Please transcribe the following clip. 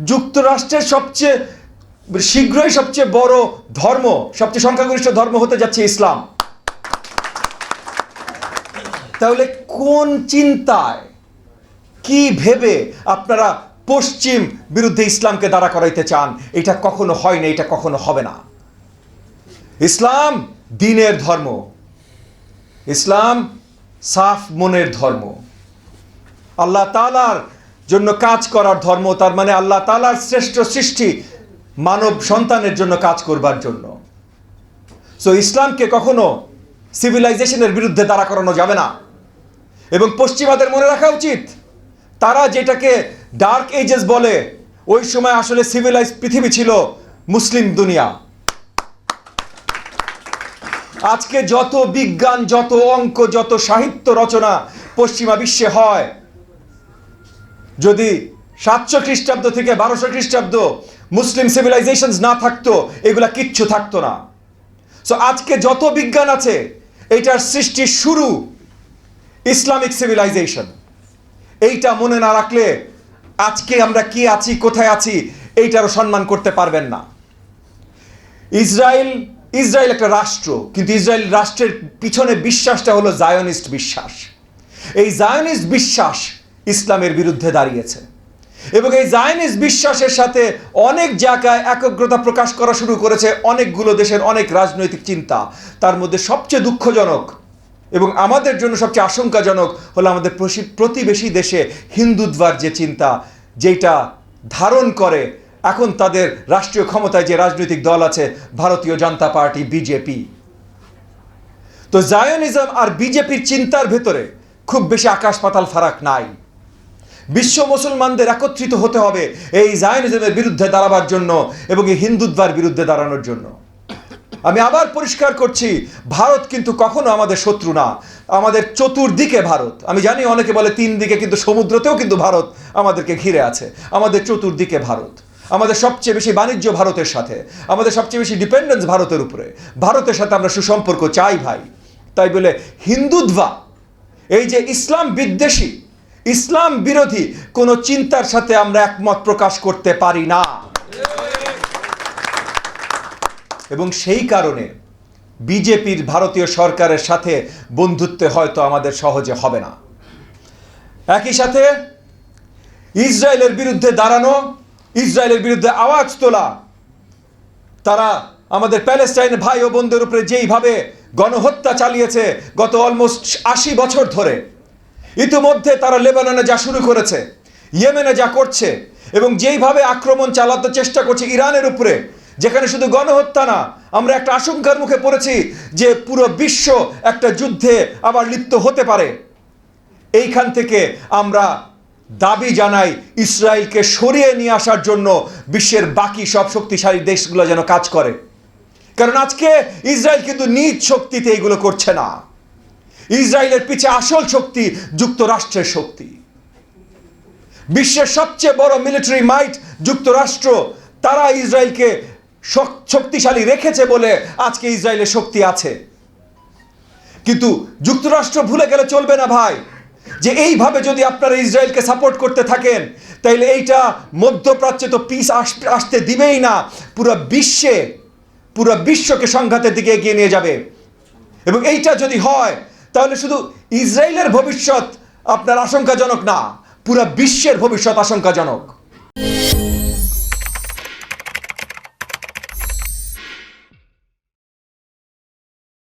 যুক্তরাষ্ট্রের সবচেয়ে শীঘ্রই সবচেয়ে বড় ধর্ম, সবচেয়ে সংখ্যাগরিষ্ঠ ধর্ম হতে যাচ্ছে ইসলাম। তাহলে কোন চিন্তায়, কি ভেবে আপনারা পশ্চিম বিরুদ্ধে ইসলামকে দাঁড়া করাইতে চান? এটা কখনো হয় না, এটা কখনো হবে না। ইসলাম দিনের ধর্ম। ইসলাম সাফ মনের ধর্ম। আল্লাহ তালার জন্য কাজ করার ধর্ম, তার মানে আল্লাহ তালার শ্রেষ্ঠ সৃষ্টি মানব সন্তানের জন্য কাজ করবার জন্য। সো ইসলামকে কখনো সিভিলাইজেশনের বিরুদ্ধে দাঁড়া করানো যাবে না। এবং পশ্চিমাদের মনে রাখা উচিত, তারা যেটাকে ডার্ক এজেস বলে, ওই সময় আসলে সিভিলাইজ পৃথিবী ছিল মুসলিম দুনিয়া। আজকে যত বিজ্ঞান, যত অঙ্ক, যত সাহিত্য রচনা পশ্চিমা বিশ্বে হয় যদি সাতশো খ্রিস্টাব্দ থেকে বারোশো খ্রিস্টাব্দ মুসলিম সিভিলাইজেশন না থাকতো, এগুলা কিচ্ছু থাকতো না। সো আজকে যত বিজ্ঞান আছে এটার সৃষ্টির শুরু ইসলামিক সিভিলাইজেশন এইটা মনে না রাখলে আজকে আমরা কি আছি, কোথায় আছি, এইটারও সম্মান করতে পারবেন না। ইসরায়েল ইসরায়েল একটা রাষ্ট্র, কিন্তু ইসরায়েল রাষ্ট্রের পিছনে বিশ্বাসটা হলো জায়নিস্ট বিশ্বাস। এই জায়নিস্ট বিশ্বাস ইসলামের বিরুদ্ধে দাঁড়িয়েছে। এবং এই জায়নিস্ট বিশ্বাসের সাথে অনেক জায়গায় একগ্রতা প্রকাশ করা শুরু করেছে অনেকগুলো দেশের অনেক রাজনৈতিক চিন্তা। তার মধ্যে সবচেয়ে দুঃখজনক এবং আমাদের জন্য সবচেয়ে আশঙ্কাজনক হলো আমাদের প্রতিবেশী দেশে হিন্দুত্বার যে চিন্তা যেটা ধারণ করে এখন তাদের রাষ্ট্রীয় ক্ষমতায় যে রাজনৈতিক দল আছে, ভারতীয় জনতা পার্টি, বিজেপি। তো জায়নিজম আর বিজেপির চিন্তার ভেতরে খুব বেশি আকাশ পাতাল ফারাক নাই। বিশ্ব মুসলমানদের একত্রিত হতে হবে এই জায়নিজমের বিরুদ্ধে দাঁড়াবার জন্য এবং এই হিন্দুত্বার বিরুদ্ধে দাঁড়ানোর জন্য। আমি আবার পরিষ্কার করছি, ভারত কিন্তু কখনো আমাদের শত্রু না। আমাদের চতুর্দিকে ভারত। আমি জানি অনেকে বলে তিন দিকে কিন্তু সমুদ্রতেও কিন্তু ভারত আমাদেরকে ঘিরে আছে। আমাদের চতুর্দিকে ভারত। আমাদের সবচেয়ে বেশি বাণিজ্য ভারতের সাথে। আমাদের সবচেয়ে বেশি ডিপেন্ডেন্স ভারতের উপরে। ভারতের সাথে আমরা সুসম্পর্ক চাই ভাই। তাই বলে হিন্দুত্বা, এই যে ইসলাম বিদ্বেষী ইসলাম বিরোধী কোনো চিন্তার সাথে আমরা একমত প্রকাশ করতে পারি না। এবং সেই কারণে বিজেপির ভারতীয় সরকারের সাথে বন্ধুত্বে হয়তো আমাদের সহজে হবে না। একই সাথে ইসরায়েলের বিরুদ্ধে দাঁড়ানো, ইসরায়েলের বিরুদ্ধে আওয়াজ তোলা, তারা আমাদের প্যালেস্টাইন ভাই ও বোনদের উপরে যেইভাবে গণহত্যা চালিয়েছে গত অলমোস্ট আশি বছর ধরে ইতিমধ্যে তারা লেবাননে যা শুরু করেছে, ইয়েমেনে যা করছে, এবং যেইভাবে আক্রমণ চালাতে চেষ্টা করছে ইরানের উপরে, যেখানে শুধু গণহত্যা না, আমরা একটা আশঙ্কার মুখে পড়েছি যে পুরো বিশ্ব একটা যুদ্ধে আবার লিপ্ত হতে পারে। এইখান থেকে আমরা দাবি জানাই ইসরায়েলকে সরিয়ে নিয়ে আসার জন্য বিশ্বের বাকি সব শক্তিশালী দেশগুলো যেন কাজ করে। কারণ আজকে ইসরায়েল কিন্তু নিজ শক্তিতে এগুলো করছে না। ইসরায়েলের পিছে আসল শক্তি যুক্তরাষ্ট্রের শক্তি। বিশ্বের সবচেয়ে বড় মিলিটারি মাইট যুক্তরাষ্ট্র, তারা ইসরায়েলকে শক্তিশালী রেখেছে বলে আজকে ইসরায়েলের শক্তি আছে। কিন্তু যুক্তরাষ্ট্র ভুলে গেলে চলবে না ভাই। যে এইভাবে যদি আপনারা ইসরায়েলকে সাপোর্ট করতে থাকেন, তাইলে এইটা মধ্যপ্রাচ্যে তো পিস আসতে দিবেই না। পুরো বিশ্বে, পুরো বিশ্বকে সংঘাতের দিকে এগিয়ে নিয়ে যাবে। এবং এইটা যদি হয় তাহলে শুধু ইসরায়েলের ভবিষ্যৎ আপনার আশঙ্কাজনক না পুরা বিশ্বের ভবিষ্যৎ আশঙ্কাজনক।